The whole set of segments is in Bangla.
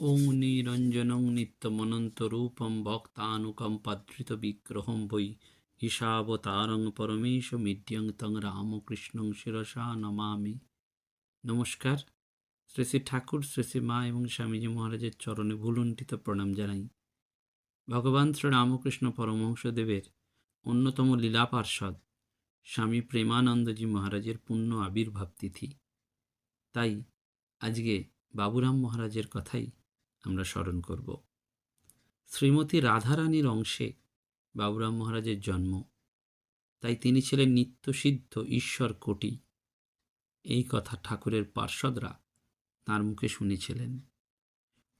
ওং নিরঞ্জনং নিত্যমনন্তরূপম ভক্তানুকম্পাধৃতবিগ্রহং বৈ ঈশাবতারং পরমেশমিড্যং তং রামকৃষ্ণং শিরসা নমামি। নমস্কার। শ্রী শ্রী ঠাকুর, শ্রী শ্রী মা এবং স্বামীজি মহারাজের চরণে ভুলুণ্ঠিত প্রণাম জানাই। ভগবান শ্রী রামকৃষ্ণ পরমহংসদেবের অন্যতম লীলা পার্ষদ স্বামী প্রেমানন্দজি মহারাজের পূর্ণ আবির্ভাব তিথি। তাই আজকে বাবুরাম মহারাজের কথাই আমরা স্মরণ করব। শ্রীমতী রাধারানীর অংশে বাবুরাম মহারাজের জন্ম। তাই তিনি ছিলেন নিত্যসিদ্ধ ঈশ্বর কোটি। এই কথা ঠাকুরের পার্ষদরা তার মুখে শুনেছিলেন।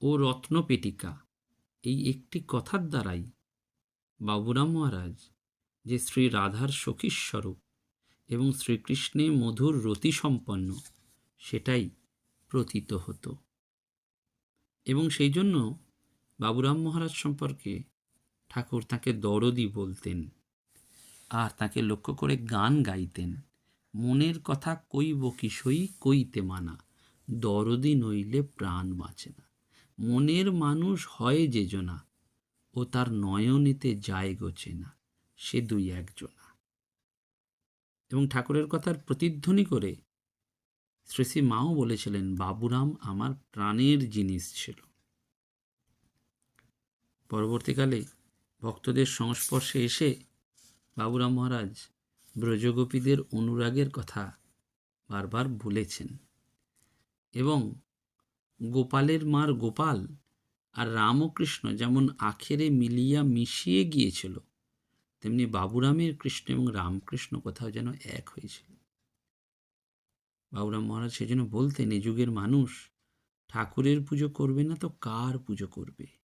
ও রত্নপেটিকা এই একটি কথার দ্বারাই বাবুরাম মহারাজ যে শ্রী রাধার সখীস্বরূপ এবং শ্রীকৃষ্ণে মধুর রতি সম্পন্ন, সেটাই প্রতীত হতো। এবং সেই জন্য বাবুরাম মহারাজ সম্পর্কে ঠাকুর তাকে দরদি বলতেন আর তাকে লক্ষ্য করে গান গাইতেন। মনের কথা কইব কি সই কইতে মানা। দরদি নইলে প্রাণ বাঁচে না। মনের মানুষ হয় যে জনা, ও তার নয়নেতে যায় গোছে না। সে দুই একজনা এবং ঠাকুরের কথার প্রতিধ্বনি করে শ্রী মাও বলেছিলেন, বাবুরাম, আমার প্রাণের জিনিস ছিল। পরবর্তীকালে ভক্তদের সংস্পর্শে এসে বাবুরাম মহারাজ ব্রজগোপীদের অনুরাগের কথা বারবার বলেছেন এবং গোপালের মার গোপাল আর রামকৃষ্ণ যেমন আখেরে মিলিয়া মিশিয়ে গিয়েছিল, তেমনি বাবুরামের কৃষ্ণ এবং রামকৃষ্ণ কোথাও যেন এক হয়েছিল। বাবুরাম মহারাজ সেজন্য বলতেন, এ যুগের মানুষ ঠাকুরের পুজো করবে না তো কার পুজো করবে?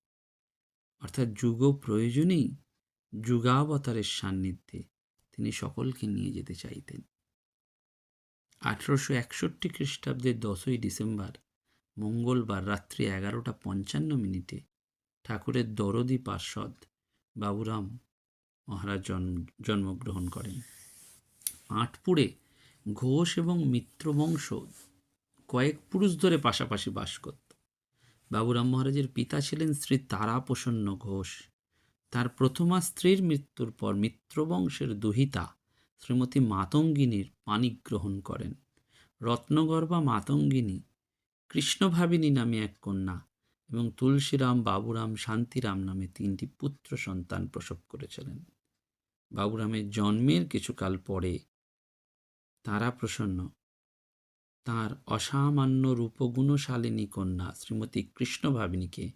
অর্থাৎ যুগ প্রয়োজনেই যুগাবতারের সান্নিধ্যে তিনি সকলকে নিয়ে যেতে চাইতেন। আঠেরোশো একষট্টি খ্রিস্টাব্দের দশই ডিসেম্বর, মঙ্গলবার রাত্রি এগারোটা পঞ্চান্ন মিনিটে ঠাকুরের দরদি পার্ষদ বাবুরাম মহারাজ জন্ম জন্মগ্রহণ করেন। আটপুরে ঘোষ এবং মিত্রবংশ কয়েক পুরুষ ধরে পাশাপাশি বাস করত। বাবুরাম মহারাজের পিতা ছিলেন শ্রী তারাপ্রসন্ন ঘোষ। তার প্রথমা স্ত্রীর মৃত্যুর পর মিত্রবংশের দুহিতা শ্রীমতী মাতঙ্গিনীর পানি গ্রহণ করেন। রত্নগর্বা মাতঙ্গিনী, কৃষ্ণভাবিনী নামে এক কন্যা এবং তুলসীরাম বাবুরাম শান্তিরাম নামে তিনটি পুত্র সন্তান প্রসব করেছিলেন। বাবুরামের জন্মের কিছুকাল পরে তারা প্রসন্ন তাঁর অসামান্য রূপগুণশালিনী কন্যা শ্রীমতী কৃষ্ণভাবিনীকে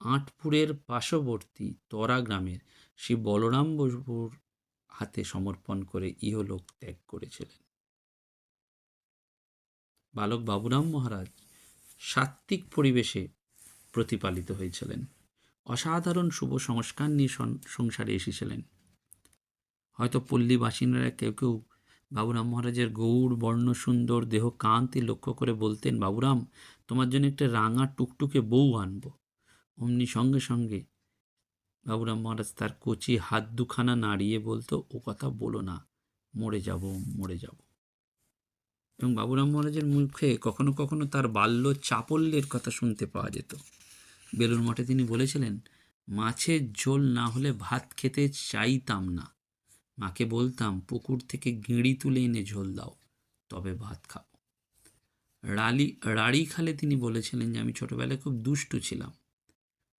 আটপুরের পার্শ্ববর্তী তরা গ্রামের শ্রী বলরাম বসুর হাতে সমর্পণ করে ইহলোক ত্যাগ করেছিলেন। বালক বাবুরাম মহারাজ সাত্ত্বিক পরিবেশে প্রতিপালিত হয়েছিলেন। অসাধারণ শুভ সংস্কার নিয়ে সংসারে এসেছিলেন। হয়তো পল্লী বাসিন্দারা কেউ কেউ বাবুরাম মহারাজের গৌড়, বর্ণ, সুন্দর, দেহ, কান্তি লক্ষ্য করে বলতেন, বাবুরাম, তোমার জন্য একটা রাঙা টুকটুকে বউ আনব। অমনি সঙ্গে সঙ্গে বাবুরাম মহারাজ তার কচি হাত দুখানা নাড়িয়ে বলতো, ও কথা বলো না, মরে যাব মরে যাব। এবং বাবুরাম মহারাজের মুখে কখনো কখনো তার বাল্য চাপল্যের কথা শুনতে পাওয়া যেত। বেলুর মঠে তিনি বলেছিলেন, মাছের ঝোল না হলে ভাত খেতে চাইতাম না। মাকে বলতাম, পুকুর থেকে গিঁড়ি তুলে এনে ঝোল দাও, তবে ভাত খাব। রালি, রাড়ি খালে তিনি বলেছিলেন যে, আমি ছোটোবেলায় খুব দুষ্টু ছিলাম।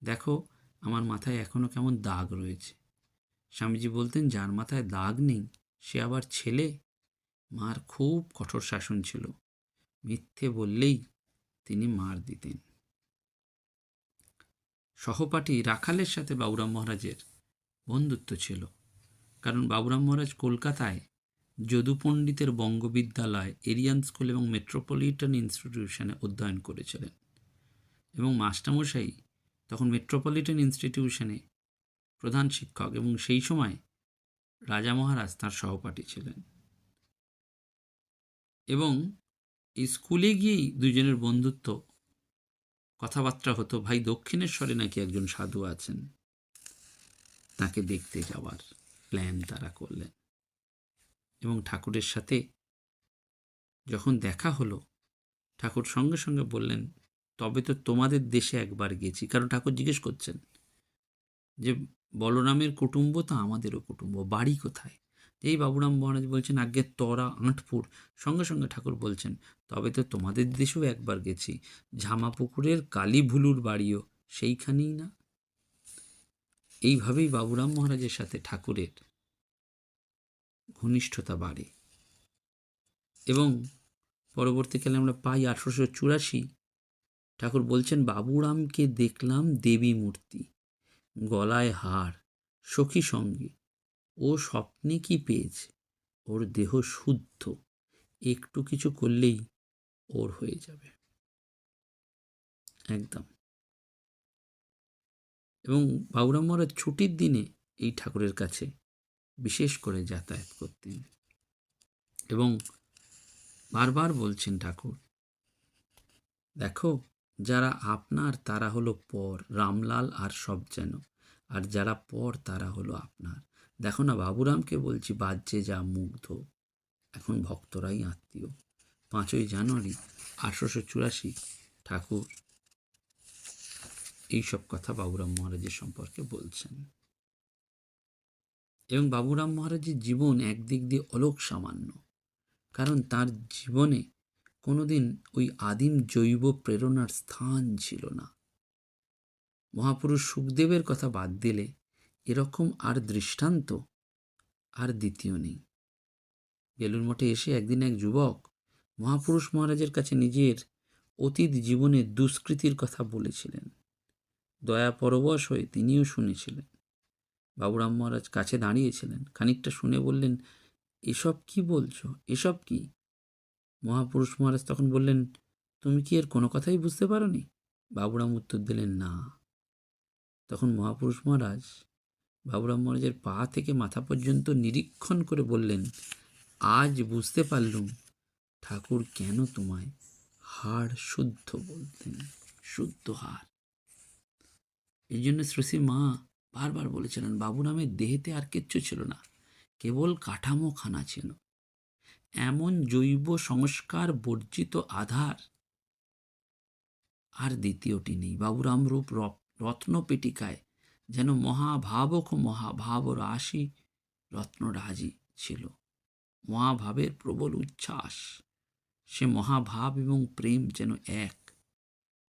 দেখো, আমার মাথায় এখনও কেমন দাগ রয়েছে। স্বামীজি বলতেন, যার মাথায় দাগ নেই, সে আবার ছেলে? মার খুব কঠোর শাসন ছিল। মিথ্যে বললেই তিনি মার দিতেন। সহপাঠী রাখালের সাথে বাবুরাম মহারাজের বন্ধুত্ব ছিল। কারণ বাবুরাম মহারাজ কলকাতায় যদু পণ্ডিতের বঙ্গবিদ্যালয়, এরিয়ান স্কুল এবং মেট্রোপলিটন ইনস্টিটিউশনে অধ্যয়ন করেছিলেন। এবং মাস্টারমশাই তখন মেট্রোপলিটন ইনস্টিটিউশনে প্রধান শিক্ষক এবং সেই সময় রাজা মহারাজ তার সহপাঠী ছিলেন। এবং এই স্কুলে গিয়েই দুজনের বন্ধুত্ব, কথাবার্তা হতো, ভাই দক্ষিণেশ্বরে নাকি একজন সাধু আছেন, তাকে দেখতে যাওয়ার। প্ল্যান তারা করলেন। এবং ঠাকুরের সাথে যখন দেখা হলো, ঠাকুর সঙ্গে সঙ্গে বললেন, তবে তো তোমাদের দেশে একবার গেছি। কারণ ঠাকুর জিজ্ঞেস করছেন যে, বলরামের কুটুম্ব তো আমাদেরও কুটুম্ব, বাড়ি কোথায়? এই বাবুরাম মহারাজ বলছেন আগে তরা, আঁটপুর। সঙ্গে সঙ্গে ঠাকুর বলছেন, তবে তো তোমাদের দেশেও একবার গেছি। ঝামাপুকুরের কালীভুলুর বাড়িও সেইখানেই না? এইভাবেই বাবুরাম মহারাজের সাথে ঠাকুরের ঘনিষ্ঠতা বাড়ে। এবং পরবর্তীকালে আমরা পাই আঠারোশো চুরাশি, ঠাকুর বলছেন, বাবুরামকে দেখলাম দেবী মূর্তি, গলায় হার, সখী সঙ্গে। ও স্বপ্নে কি পেয়েছে? ওর দেহ শুদ্ধ। একটু কিছু করলেই ওর হয়ে যাবে। একদম। এবং বাবুরাম মহারাজ ছুটির দিনে এই ঠাকুরের কাছে বিশেষ করে যাতায়াত করতেন। এবং বারবার বলছেন ঠাকুর, দেখো, যারা আপনার, তারা হলো পর, রামলাল আর সব যেন। আর যারা পর, তারা হলো আপনার। দেখো না, বাবুরামকে বলছি বাজ্যে যা মুগ্ধ। এখন ভক্তরাই আত্মীয়। পাঁচই জানুয়ারি আঠারোশো চুরাশি, ঠাকুর এইসব কথা বাবুরাম মহারাজের সম্পর্কে বলছেন। এবং বাবুরাম মহারাজের জীবন একদিক দিয়ে অলোক সামান্য, কারণ তার জীবনে কোনোদিন ওই আদিম জৈব প্রেরণার স্থান ছিল না। মহাপুরুষ সুখদেবের কথা বাদ দিলে এরকম আর দৃষ্টান্ত আর দ্বিতীয় নেই। বেলুর মঠে এসে একদিন এক যুবক মহাপুরুষ মহারাজের কাছে নিজের অতীত জীবনের দুষ্কৃতির কথা বলেছিলেন। দয়া পরবশ হয়ে তিনিও শুনেছিলেন। বাবুরাম মহারাজ কাছে দাঁড়িয়েছিলেন। খানিকটা শুনে বললেন, এসব কি বলছো? এসব কি? মহাপুরুষ মহারাজ তখন বললেন, তুমি কি এর কোনো কথাই বুঝতে পারোনি? বাবুরাম উত্তর দিলেন, না। তখন মহাপুরুষ মহারাজ বাবুরাম মহারাজের পা থেকে মাথা পর্যন্ত নিরীক্ষণ করে বললেন, আজ বুঝতে পারলুম ঠাকুর কেন তোমায় হাড় শুদ্ধ বলতেন, শুদ্ধ হাড়। এই জন্য শ্রী মা বারবার বলেছিলেন বাবুরামের দেহেতে আর কিচ্ছু ছিল না, কেবল কাঠামো খানা ছিল। এমন জৈব সংস্কার বর্জিত আধার আর দ্বিতীয়টি নেই। বাবুরাম রূপ রত্নপেটিকায় যেন মহাভাবক মহাভাব রাশি রত্নরাজি ছিল। মহাভাবের প্রবল উচ্ছ্বাস। সে মহাভাব এবং প্রেম যেন এক।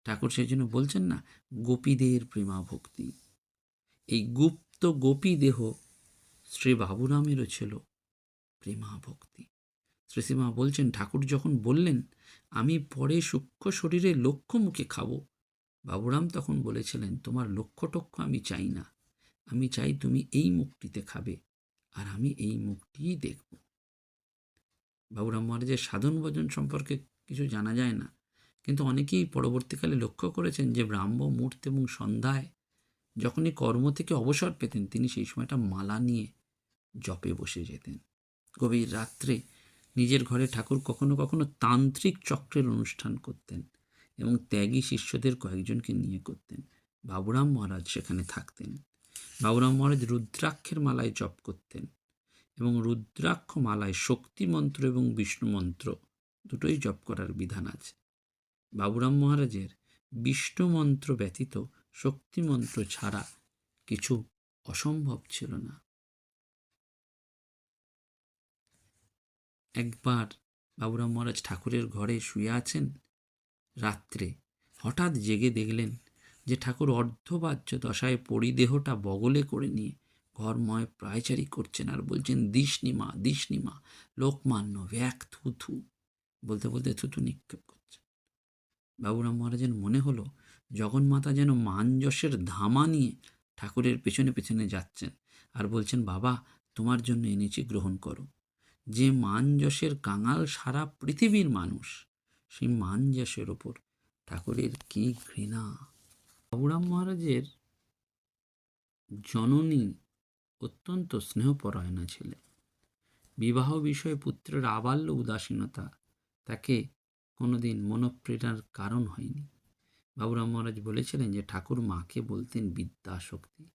ঠাকুর সেই জন্য বলছেন না, গোপীদের প্রেমা ভক্তি এই গুপ্ত গোপী দেহ শ্রী বাবুরামেরও ছিল প্রেমা ভক্তি শ্রীসীমা বলছেন, ঠাকুর যখন বললেন, আমি পরে সূক্ষ্ম শরীরে লক্ষ্য মুখে খাব, বাবুরাম তখন বলেছিলেন, তোমার লক্ষ্য টক্ষ আমি চাই না। আমি চাই তুমি এই মুখটিতে খাবে, আর আমি এই মুখটিই দেখব। বাবুরাম মহারাজের সাধন ভজন সম্পর্কে কিছু জানা যায় না। কিন্তু অনেকেই পরবর্তীকালে লক্ষ্য করেছেন যে ব্রাহ্ম মুহূর্ত এবং সন্ধ্যায় যখনই কর্ম থেকে অবসর পেতেন, তিনি সেই সময়টা মালা নিয়ে জপে বসে যেতেন। গভীর রাত্রে নিজের ঘরে ঠাকুর কখনো কখনো তান্ত্রিক চক্রের অনুষ্ঠান করতেন এবং ত্যাগী শিষ্যদের কয়েকজনকে নিয়ে করতেন। বাবুরাম মহারাজ সেখানে থাকতেন। বাবুরাম মহারাজ রুদ্রাক্ষের মালায় জপ করতেন এবং রুদ্রাক্ষ মালায় শক্তি মন্ত্র এবং বিষ্ণু মন্ত্র দুটোই জপ করার বিধান আছে। বাবুরাম মহারাজের বিষ্ণু মন্ত্র ব্যতীত শক্তি মন্ত্র ছাড়া কিছু অসম্ভব ছিল না। একবার বাবুরাম মহারাজ ঠাকুরের ঘরে শুয়ে আছেন, রাত্রে হঠাৎ জেগে দেখলেন যে ঠাকুর অর্ধবাহ্য দশায় পরিদেহটা বগলে করে নিয়ে ঘরময় প্রায়চারি করছেন আর বলছেন দিশনিমা দিশনিমা লোকমান্য, ব্যাক থুথু। বলতে বলতে থুথু নিক্ষেপ বাবুরাম মহারাজের মনে হলো জগন্মাতা যেন মানযশের ধামা নিয়ে ঠাকুরের পেছনে পেছনে যাচ্ছেন আর বলছেন, বাবা, তোমার জন্য এনেছি গ্রহণ করো। যে মানযশের কাঙাল সারা পৃথিবীর মানুষ সেই মানযশের ওপর ঠাকুরের কি ঘৃণা! বাবুরাম মহারাজের জননী অত্যন্ত স্নেহপরায়ণা ছিলেন। বিবাহ বিষয়ে পুত্রের আবাল্য উদাসীনতা তাকে কোনোদিন মনোপ্রেরণার কারণ হয়নি। বাবুরাম মহারাজ বলেছিলেন যে, ঠাকুর মাকে বলতেন বিদ্যা শক্তি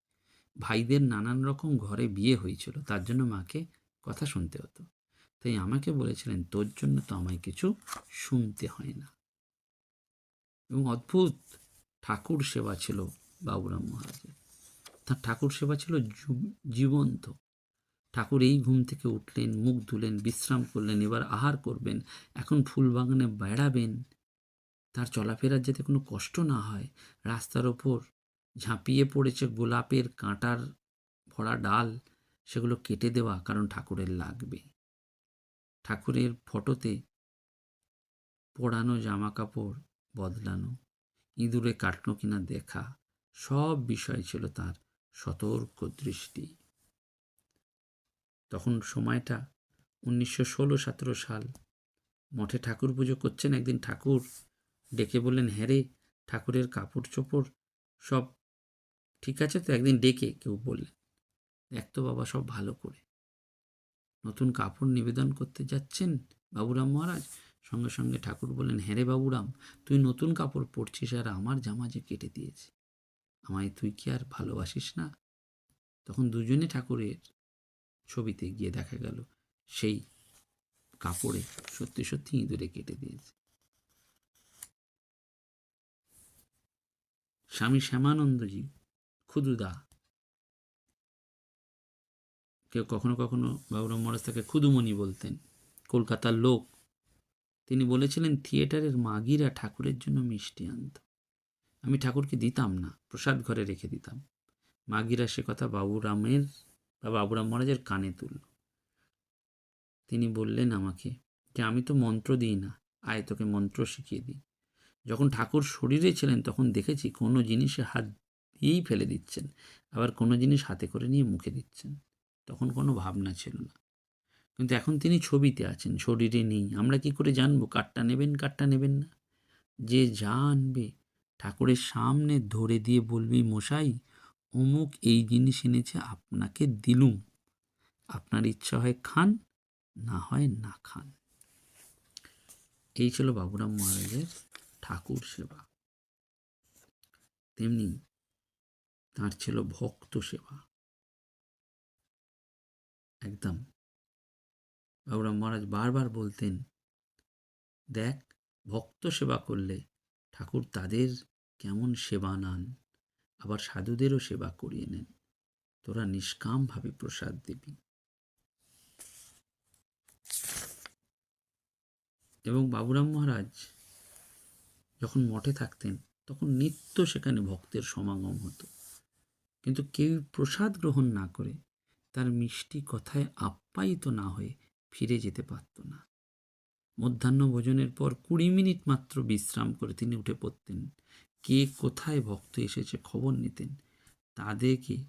ভাইদের নানান রকম ঘরে বিয়ে হয়েছিল, তার জন্য মাকে কথা শুনতে হতো। তাই আমাকে বলেছিলেন, তোর জন্য তো আমায় কিছু শুনতে হয় না। এবং অদ্ভুত ঠাকুর সেবা ছিল বাবুরাম মহারাজের। তার ঠাকুর সেবা ছিল জীবন্ত। ঠাকুর এই ঘুম থেকে উঠলেন, মুখ ধুলেন, বিশ্রাম করলেন, এবার আহার করবেন, এখন ফুল বাগানে বেড়াবেন। তার চলাফেরার যাতে কোনো কষ্ট না হয়, রাস্তার ওপর ঝাঁপিয়ে পড়েছে গোলাপের কাঁটার ভরা ডাল, সেগুলো কেটে দেওয়া কারণ ঠাকুরের লাগবে। ঠাকুরের ফটোতে পরানো জামা কাপড় বদলানো, ইঁদুরে কাটলো কিনা দেখা, সব বিষয় ছিল তার সতর্ক দৃষ্টি। তখন সময়টা উনিশশো ষোলো, সতেরো সাল। মঠে ঠাকুর পুজো করছেন একদিন ঠাকুর। ডেকে বললেন হ্যাঁ রে, ঠাকুরের কাপড় চোপড় সব ঠিক আছে তো? একদিন ডেকে কেউ বললেন, দেখ তো বাবা, সব ভালো করে। নতুন কাপড় নিবেদন করতে যাচ্ছেন বাবুরাম মহারাজ? সঙ্গে সঙ্গে ঠাকুর বললেন হ্যাঁ বাবুরাম, তুই নতুন কাপড় পরছিস আর আমার জামা যে কেটে দিয়েছে। আমায় তুই কি আর ভালোবাসিস না? তখন দুজনে ঠাকুরের ছবিতে গিয়ে দেখা গেল, সেই কাপড়ে সত্যি সত্যি ইঁদুরে কেটে দিয়েছে। স্বামী শ্যামানন্দজি ক্ষুদুদা কেউ কখনো কখনো বাবুরাম মহারাজ তাকে ক্ষুদুমণি বলতেন, কলকাতার লোক। তিনি বলেছিলেন, থিয়েটারের মাগিরা ঠাকুরের জন্য মিষ্টি আনত। আমি ঠাকুরকে দিতাম না, প্রসাদ ঘরে রেখে দিতাম। মাগিরা সে কথা বাবুরামের বা বাবুরাম মহারাজের কানে তুলল। তিনি বললেন আমাকে যে আমি তো মন্ত্র দিই না। আয়, তোকে মন্ত্র শিখিয়ে দিই। যখন ঠাকুর শরীরে ছিলেন, তখন দেখেছি কোনো জিনিসে হাত দিয়েই ফেলে দিচ্ছেন, আবার কোনো জিনিস হাতে করে নিয়ে মুখে দিচ্ছেন। তখন কোনো ভাবনা ছিল না। কিন্তু এখন তিনি ছবিতে আছেন, শরীরে নেই। আমরা কি করে জানব? কাঠটা নেবেন কাঠটা নেবেন না। যে আনবে ঠাকুরের সামনে ধরে দিয়ে বলবি, মশাই অমুক এই জিনিস এনেছে, আপনাকে দিলুম। আপনার ইচ্ছা হয় খান, না হয় না খান। এই ছিল বাবুরাম মহারাজের ঠাকুর সেবা। তেমনি তার ছিল ভক্ত সেবা। একদম। বাবুরাম মহারাজ বারবার বলতেন, দেখ, ভক্ত সেবা করলে ঠাকুর তাদের কেমন সেবা নান। আবার সাধুদেরও সেবা করিয়ে নেন। তোরা নিষ্কামভাবে প্রসাদ দিবি। এবং বাবুরাম মহারাজ যখন মঠে থাকতেন, তখন নিত্য সেখানে ভক্তের সমাগম হতো। কিন্তু কেউ প্রসাদ গ্রহণ না করে তার মিষ্টি কথায় আপ্যায়িত না হয়ে ফিরে যেতে পারত না। মধ্যাহ্ন ভোজনের পর কুড়ি মিনিট মাত্র বিশ্রাম করে তিনি উঠে পড়তেন। কে কোথায় ভক্ত এসেছে খবর নিতেন? তাদেরকে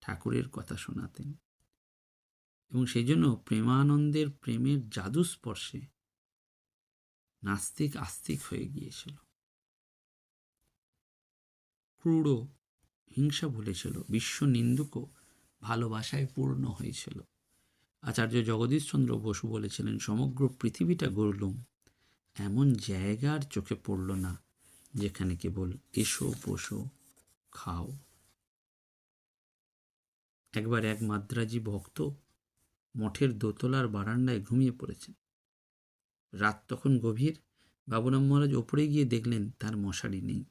ঠাকুরের কথা শোনাতেন। এবং সেই জন্য প্রেমানন্দের প্রেমের জাদু স্পর্শে নাস্তিক আস্তিক হয়ে গিয়েছিল। ক্রূড় হিংসা ভুলেছিল, বিশ্ব নিন্দুকও ভালোবাসায় পূর্ণ হয়েছিল। আচার্য জগদীশচন্দ্র বসু বলেছিলেন, সমগ্র পৃথিবীটা গড়লুম, এমন জায়গার চোখে পড়ল না। যেখানে কেবল এসো, বসো, খাও। একবার এক মাদ্রাজি ভক্ত মঠের দোতলার বারান্দায় ঘুমিয়ে পড়েছেন। রাত তখন গভীর। বাবুরাম মহারাজ ওপরে গিয়ে দেখলেন তার মশারি নেই।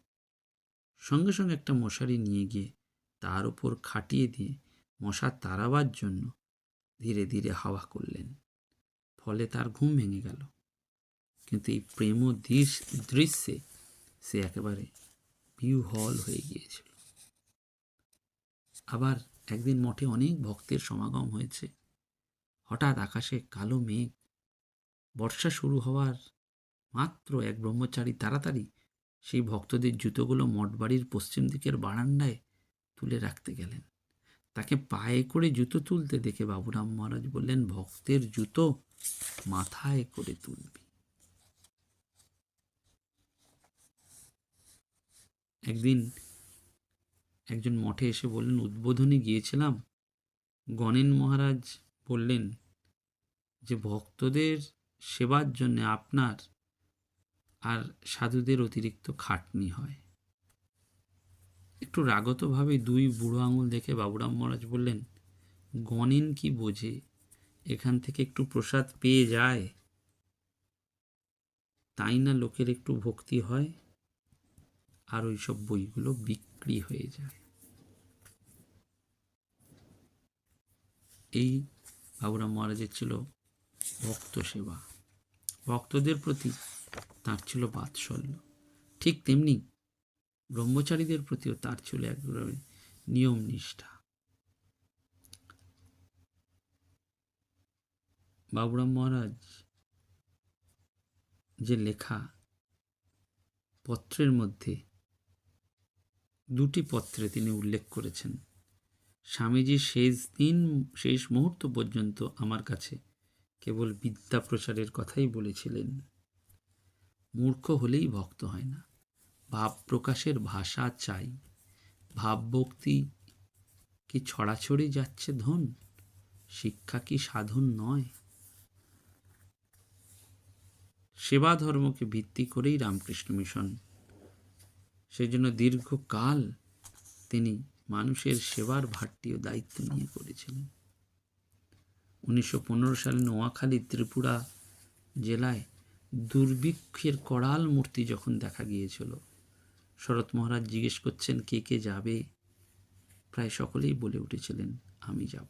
সঙ্গে সঙ্গে একটা মশারি নিয়ে গিয়ে তার উপর খাটিয়ে দিয়ে মশা তাড়াবার জন্য ধীরে ধীরে হাওয়া করলেন। ফলে তার ঘুম ভেঙে গেল। কিন্তু এই প্রেম দৃশ- দৃশ্যে সে একেবারে বিহ্বল হয়ে গিয়েছিল। আবার একদিন মঠে অনেক ভক্তের সমাগম হয়েছে। হঠাৎ আকাশে কালো মেঘ, বর্ষা শুরু হওয়ার মাত্র এক ব্রহ্মচারী তাড়াতাড়ি সেই ভক্তদের জুতোগুলো মঠবাড়ির পশ্চিম দিকের বারান্দায় তুলে রাখতে গেলেন। তাকে পায়ে করে জুতো তুলতে দেখে বাবুরাম মহারাজ বললেন, ভক্তের জুতো মাথায় করে তুলবি। একদিন একজন মঠে এসে বললেন, উদ্বোধনে গিয়েছিলাম? গণেন মহারাজ বললেন, যে ভক্তদের সেবার জন্য আপনার আর সাধুদের অতিরিক্ত খাটনি হয়। একটু রাগতভাবে দুই বুড়ো আঙুল দেখে বাবুরাম মহারাজ বললেন, গণেন কি বোঝে? এখান থেকে একটু প্রসাদ পেয়ে যায়। তাই না লোকের একটু ভক্তি হয়? আর ওই সব বইগুলো বিক্রি হয়ে যায়। এই বাবুরাম মহারাজের ছিল ভক্ত সেবা। ভক্তদের প্রতি তার ছিল বাৎসল্য। ঠিক তেমনি ব্রহ্মচারীদের প্রতিও তার ছিল এক নিয়ম নিষ্ঠা বাবুরাম মহারাজ যে লেখা পত্রের মধ্যে দুটি পত্রে তিনি উল্লেখ করেছেন। স্বামীজি শেষ দিন, শেষ মুহূর্ত পর্যন্ত আমার কাছে কেবল বিদ্যা প্রচারের কথাই বলেছিলেন। মূর্খ হলেই ভক্ত হয় না। ভাব প্রকাশের ভাষা চাই। ভাবভক্তি কি ছড়াছড়ি যাচ্ছে ধন? শিক্ষা কি সাধন নয়? সেবা ধর্মকে ভিত্তি করেই রামকৃষ্ণ মিশন সেই জন্য দীর্ঘকাল তিনি মানুষের সেবার ভারটি ও দায়িত্ব নিয়ে করেছিলেন। উনিশশো পনেরো সালে নোয়াখালী ত্রিপুরা জেলায় দুর্ভিক্ষের করাল মূর্তি যখন দেখা গিয়েছিল, শরৎ মহারাজ জিজ্ঞেস করছেন, কে কে যাবে? প্রায় সকলেই বলে উঠেছিলেন, আমি যাব।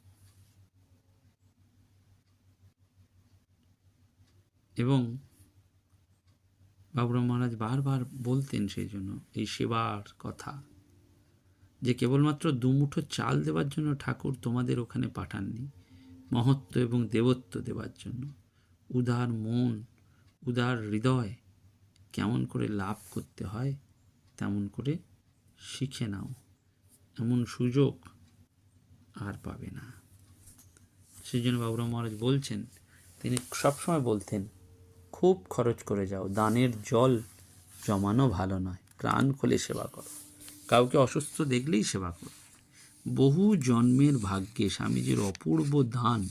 এবং বাবুরাম মহারাজ বারবার বলতেন সেই জন্য, এই সেবার কথা। যে কেবলমাত্র দুমুঠো চাল দেওয়ার জন্য ঠাকুর তোমাদের ওখানে পাঠাননি, মহত্ব এবং দেবত্ব দেওয়ার জন্য। উদার মন, উদার হৃদয় কেমন করে লাভ করতে হয়, তেমন করে শিখে নাও। এমন সুযোগ আর পাবে না। সেই জন্য বাবুরাম মহারাজ বলছেন, তিনি সবসময় বলতেন খুব খরচ করে যাও। দানের জল জমানো ভালো নয়। প্রাণ খুলে সেবা করো। কাউকে অসুস্থ দেখলেই সেবা করো। বহু জন্মের ভাগ্যে স্বামীজির অপূর্ব দান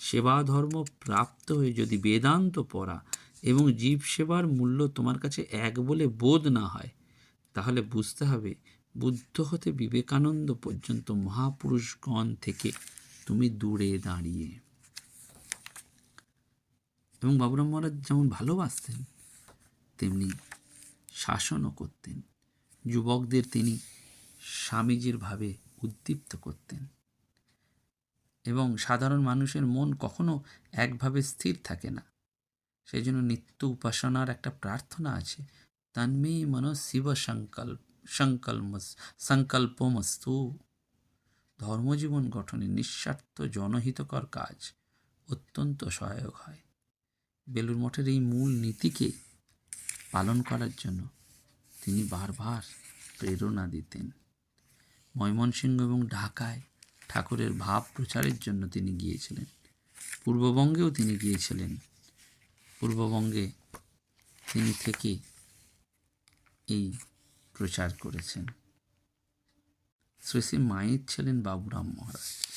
সেবা ধর্ম প্রাপ্ত হয়ে যদি বেদান্ত পড়া এবং জীব সেবার মূল্য তোমার কাছে এক বলে বোধ না হয়, তাহলে বুঝতে হবে বুদ্ধ হতে বিবেকানন্দ পর্যন্ত মহাপুরুষগণ থেকে তুমি দূরে দাঁড়িয়ে। এবং বাবুরাম মহারাজ যেমন ভালোবাসতেন, তেমনি শাসনও করতেন। যুবকদের তিনি স্বামীজির ভাবে উদ্দীপ্ত করতেন। এবং সাধারণ মানুষের মন কখনো একভাবে স্থির থাকে না। সেই জন্য নিত্য উপাসনার একটা প্রার্থনা আছে, তন্মে মন শিব সংকল্প সংকল্প সংকল্পমস্তু। ধর্মজীবন গঠনে নিঃস্বার্থ জনহিতকর কাজ অত্যন্ত সহায়ক হয়। বেলুর মঠের এই মূল নীতিকে পালন করার জন্য তিনি বারবার প্রেরণা দিতেন। ময়মনসিংহ এবং ঢাকায় ঠাকুরের ভাব প্রচারের জন্য তিনি গিয়েছিলেন। পূর্ববঙ্গেও তিনি গিয়েছিলেন। পূর্ববঙ্গে তিনি থেকে এই প্রচার করেছেন। শ্রী শ্রী মায়ের ছিলেন বাবুরাম মহারাজ।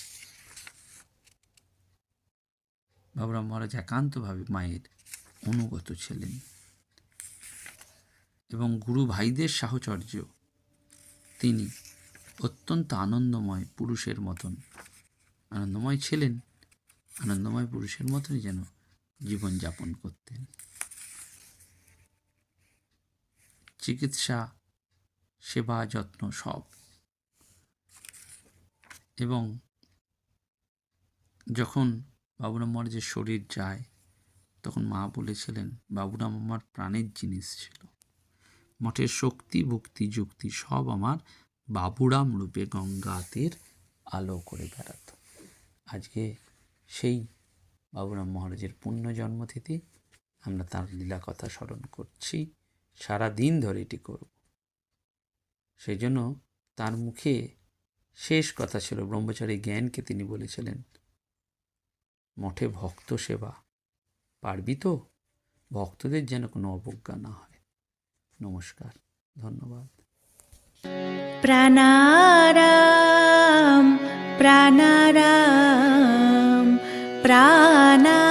বাবুরাম মহারাজ একান্তভাবে মায়ের অনুগত ছিলেন এবং গুরু ভাইদের সাহচর্য, তিনি অত্যন্ত আনন্দময় পুরুষের মতন, আনন্দময় ছিলেন, আনন্দময় পুরুষের মতনই যেন জীবনযাপন করতেন। চিকিৎসা, সেবা, যত্ন সব। এবং যখন বাবুরাম মহারাজের শরীর যায়, তখন মা বলেছিলেন বাবুরাম আমার প্রাণের জিনিস ছিল। মঠের শক্তি, ভক্তি, যুক্তি সব আমার বাবুরাম রূপে গঙ্গাতের আলো করে বেড়াত। আজকে সেই বাবুরাম মহারাজের পুণ্য জন্মতিথি আমরা তার লীলা কথা স্মরণ করছি। সারা দিন ধরে এটি করব। সেই জন্য তার মুখে শেষ কথা ছিল, ব্রহ্মচারী জ্ঞানকে তিনি বলেছিলেন মঠে ভক্ত সেবা পারবি তো? ভক্তদের যেন কোনো অবজ্ঞা না হয়। নমস্কার, ধন্যবাদ। প্রাণারাম প্রাণারাম প্রাণা